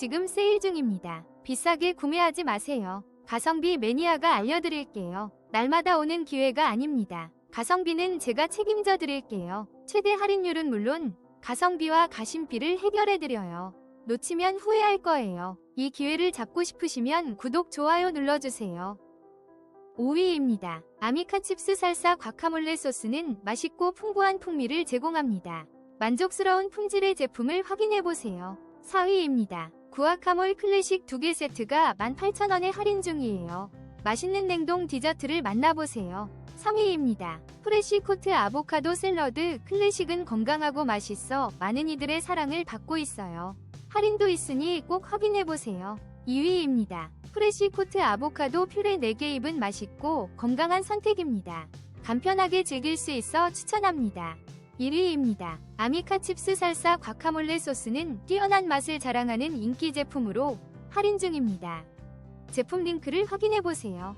지금 세일 중입니다. 비싸게 구매하지 마세요. 가성비 매니아가 알려드릴게요. 날마다 오는 기회가 아닙니다. 가성비는 제가 책임져 드릴게요. 최대 할인율은 물론 가성비와 가심비를 해결해 드려요. 놓치면 후회할 거예요. 이 기회를 잡고 싶으시면 구독, 좋아요 눌러주세요. 5위입니다. 아미카 칩스 살사 과카몰레 소스는 맛있고 풍부한 풍미를 제공합니다. 만족스러운 품질의 제품을 확인해보세요. 4위입니다. 구아카몰 클래식 2개 세트가 18,000원에 할인 중이에요. 맛있는 냉동 디저트를 만나보세요. 3위입니다. 프레시 코트 아보카도 샐러드 클래식은 건강하고 맛있어 많은 이들의 사랑을 받고 있어요. 할인도 있으니 꼭 확인해보세요. 2위입니다. 프레시 코트 아보카도 퓨레 4개 입은 맛있고 건강한 선택입니다. 간편하게 즐길 수 있어 추천합니다. 1위입니다. 아미카 칩스 살사 과카몰레 소스는 뛰어난 맛을 자랑하는 인기 제품으로 할인 중입니다. 제품 링크를 확인해보세요.